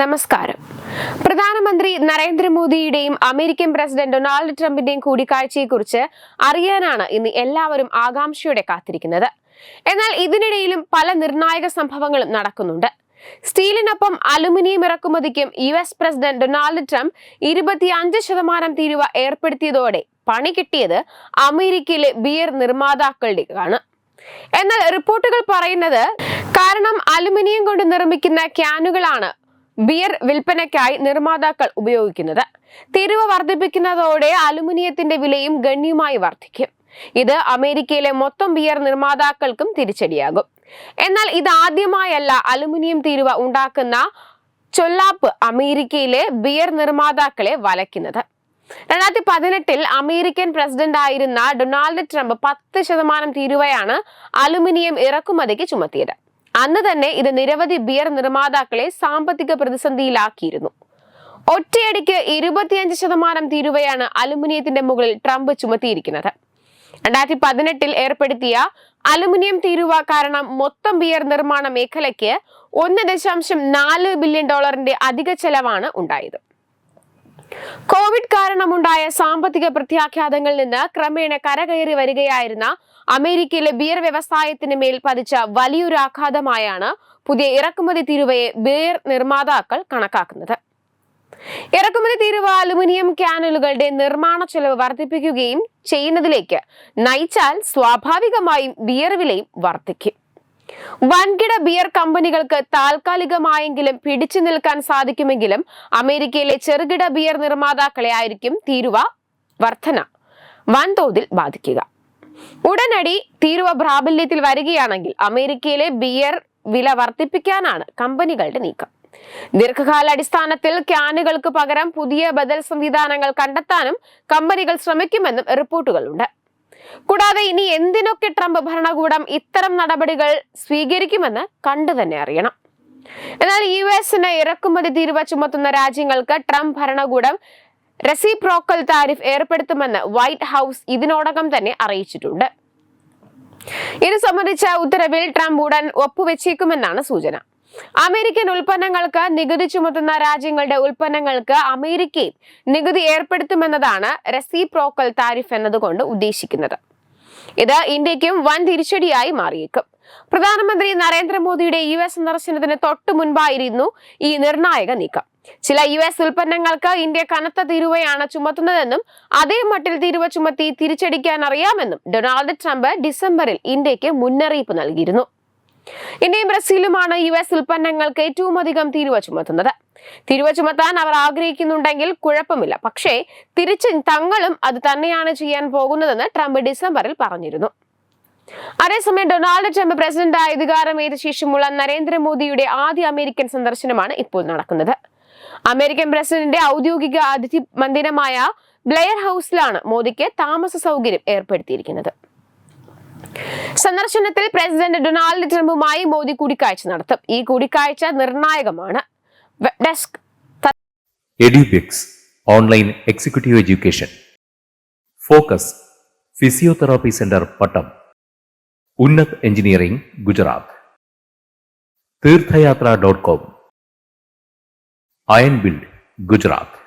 നമസ്കാരം. പ്രധാനമന്ത്രി നരേന്ദ്രമോദിയുടെയും അമേരിക്കൻ പ്രസിഡന്റ് ഡൊണാൾഡ് ട്രംപിന്റെയും കൂടിക്കാഴ്ചയെക്കുറിച്ച് അറിയാനാണ് ഇന്ന് എല്ലാവരും ആകാംക്ഷയോടെ കാത്തിരിക്കുന്നത്. എന്നാൽ ഇതിനിടയിലും പല നിർണായക സംഭവങ്ങളും നടക്കുന്നുണ്ട്. സ്റ്റീലിനൊപ്പം aluminium ഇറക്കുമതിക്കും U S president Donald Trump ഇരുപത്തിയഞ്ച് ശതമാനം തീരുവ ഏർപ്പെടുത്തിയതോടെ പണി കിട്ടിയത് അമേരിക്കയിലെ ബിയർ നിർമ്മാതാക്കളുടെയാണ് എന്നാൽ റിപ്പോർട്ടുകൾ പറയുന്നത് കാരണം അലുമിനിയം കൊണ്ട് നിർമ്മിക്കുന്ന ക്യാനുകളാണ് ബിയർ വിൽപ്പനയ്ക്കായി നിർമ്മാതാക്കൾ ഉപയോഗിക്കുന്നത്. തിരിവ് വർദ്ധിപ്പിക്കുന്നതോടെ അലുമിനിയത്തിന്റെ വിലയും ഗണ്യമായി വർദ്ധിക്കും. ഇത് അമേരിക്കയിലെ മൊത്തം ബിയർ നിർമ്മാതാക്കൾക്കും തിരിച്ചടിയാകും. എന്നാൽ ഇത് ഇതാദ്യമായല്ല അലുമിനിയം തീരുവ ഉണ്ടാക്കുന്ന ചൊല്ലാപ്പ് അമേരിക്കയിലെ ബിയർ നിർമ്മാതാക്കളെ വലയ്ക്കുന്നത്. രണ്ടായിരത്തി പതിനെട്ടിൽ അമേരിക്കൻ പ്രസിഡന്റ് ആയിരുന്ന ഡൊണാൾഡ് ട്രംപ് പത്ത് ശതമാനം തീരുവയാണ് അലുമിനിയം ഇറക്കുമതിക്ക് ചുമത്തിയത്. അന്ന് തന്നെ ഇത് നിരവധി ബിയർ നിർമ്മാതാക്കളെ സാമ്പത്തിക പ്രതിസന്ധിയിലാക്കിയിരുന്നു. ഒറ്റയടിക്ക് ഇരുപത്തിയഞ്ച് ശതമാനം തീരുവയാണ് അലുമിനിയത്തിന്റെ മുകളിൽ ട്രംപ് ചുമത്തിയിരിക്കുന്നത്. രണ്ടായിരത്തി പതിനെട്ടിൽ ഏർപ്പെടുത്തിയ അലുമിനിയം തീരുവ കാരണം മൊത്തം ബിയർ നിർമ്മാണ മേഖലയ്ക്ക് ഒന്ന് ദശാംശം നാല് ബില്യൺ ഡോളറിന്റെ അധിക ചെലവാണ് ഉണ്ടായത്. കോവിഡ് കാരണമുണ്ടായ സാമ്പത്തിക പ്രത്യാഘാതങ്ങളിൽ നിന്ന് ക്രമേണ കരകയറി വരികയായിരുന്ന അമേരിക്കയിലെ ബിയർ വ്യവസായത്തിന് മേൽ പതിച്ച വലിയൊരു ആഘാതമായാണ് പുതിയ ഇറക്കുമതി തീരുവയെ ബിയർ നിർമ്മാതാക്കൾ കണക്കാക്കുന്നത്. ഇറക്കുമതി തീരുവ അലുമിനിയം ക്യാനലുകളുടെ നിർമ്മാണ ചെലവ് വർദ്ധിപ്പിക്കുകയും ചെയ്യുന്നതിലേക്ക് നയിച്ചാൽ സ്വാഭാവികമായും ബിയർ വിലയും വർദ്ധിക്കും. വൻകിട ബിയർ കമ്പനികൾക്ക് താൽക്കാലികമായെങ്കിലും പിടിച്ചു നിൽക്കാൻ സാധിക്കുമെങ്കിലും അമേരിക്കയിലെ ചെറുകിട ബിയർ നിർമ്മാതാക്കളെ ആയിരിക്കും തീരുവ വർധന. വൻതോതിൽ ബാധിക്കുക. ഉടനടി തീരുവ പ്രാബല്യത്തിൽ വരികയാണെങ്കിൽ അമേരിക്കയിലെ ബിയർ വില വർദ്ധിപ്പിക്കാനാണ് കമ്പനികളുടെ നീക്കം. ദീർഘകാലാടിസ്ഥാനത്തിൽ ക്യാനുകൾക്ക് പകരം പുതിയ ബദൽ സംവിധാനങ്ങൾ കണ്ടെത്താനും കമ്പനികൾ ശ്രമിക്കുമെന്നും റിപ്പോർട്ടുകളുണ്ട്. കൂടാതെ ഇനി എന്തിനൊക്കെ ട്രംപ് ഭരണകൂടം ഇത്തരം നടപടികൾ സ്വീകരിക്കുമെന്ന് കണ്ടു തന്നെ അറിയണം. എന്നാൽ യു എസിന് ഇറക്കുമതി തീരുവ ചുമത്തുന്ന രാജ്യങ്ങൾക്ക് ട്രംപ് ഭരണകൂടം റെസിപ്രോക്കൽ താരിഫ് ഏർപ്പെടുത്തുമെന്ന് വൈറ്റ് ഹൗസ് ഇതിനോടകം തന്നെ അറിയിച്ചിട്ടുണ്ട്. ഇത് സംബന്ധിച്ച ഉത്തരവിൽ ട്രംപ് ഉടൻ ഒപ്പുവെച്ചേക്കുമെന്നാണ് സൂചന. അമേരിക്കൻ ഉൽപ്പന്നങ്ങൾക്ക് നികുതി ചുമത്തുന്ന രാജ്യങ്ങളുടെ ഉൽപ്പന്നങ്ങൾക്ക് അമേരിക്കയും നികുതി ഏർപ്പെടുത്തുമെന്നതാണ് റെസിപ്രോക്കൽ താരിഫ് എന്നതുകൊണ്ട് ഉദ്ദേശിക്കുന്നത്. ഇത് ഇന്ത്യക്കും വൻ തിരിച്ചടിയായി മാറിയേക്കും. പ്രധാനമന്ത്രി നരേന്ദ്രമോദിയുടെ യു എസ് സന്ദർശനത്തിന് തൊട്ടു മുൻപായിരുന്നു ഈ നിർണായക നീക്കം. ചില യു എസ് ഉൽപ്പന്നങ്ങൾക്ക് ഇന്ത്യ കനത്ത തീരുവയാണ് ചുമത്തുന്നതെന്നും അതേ മട്ടിൽ തീരുവ ചുമത്തി തിരിച്ചടിക്കാൻ അറിയാമെന്നും ഡൊണാൾഡ് ട്രംപ് ഡിസംബറിൽ ഇന്ത്യയ്ക്ക് മുന്നറിയിപ്പ് നൽകിയിരുന്നു. ഇന്ത്യയും ബ്രസീലുമാണ് യു എസ് ഉൽപ്പന്നങ്ങൾക്ക് ഏറ്റവും അധികം തീരുവ ചുമത്തുന്നത്. തിരുവ ചുമത്താൻ അവർ ആഗ്രഹിക്കുന്നുണ്ടെങ്കിൽ കുഴപ്പമില്ല. പക്ഷേ തിരിച്ച് തങ്ങളും അത് തന്നെയാണ് ചെയ്യാൻ പോകുന്നതെന്ന് ട്രംപ് ഡിസംബറിൽ പറഞ്ഞിരുന്നു. അതേസമയം ഡൊണാൾഡ് ട്രംപ് പ്രസിഡന്റ് അധികാരമേറ്റ ശേഷമുള്ള നരേന്ദ്രമോദിയുടെ ആദ്യ അമേരിക്കൻ സന്ദർശനമാണ് ഇപ്പോൾ നടക്കുന്നത്. അമേരിക്കൻ പ്രസിഡന്റിന്റെ ഔദ്യോഗിക അതിഥി മന്ദിരമായ ബ്ലെയർ ഹൗസിലാണ് മോദിക്ക് താമസ സൗകര്യം ഏർപ്പെടുത്തിയിരിക്കുന്നത്. സന്ദർശനത്തിൽ പ്രസിഡന്റ് ഡൊണാൾഡ് ട്രംപുമായി മോദി കൂടിക്കാഴ്ച നടത്തും. ഈ കൂടിക്കാഴ്ച നിർണായകമാണ്. Desk online executive education focus physiotherapy centre Pattom Unnath engineering Gujarat Theerthayathra dot com iron build Gujarat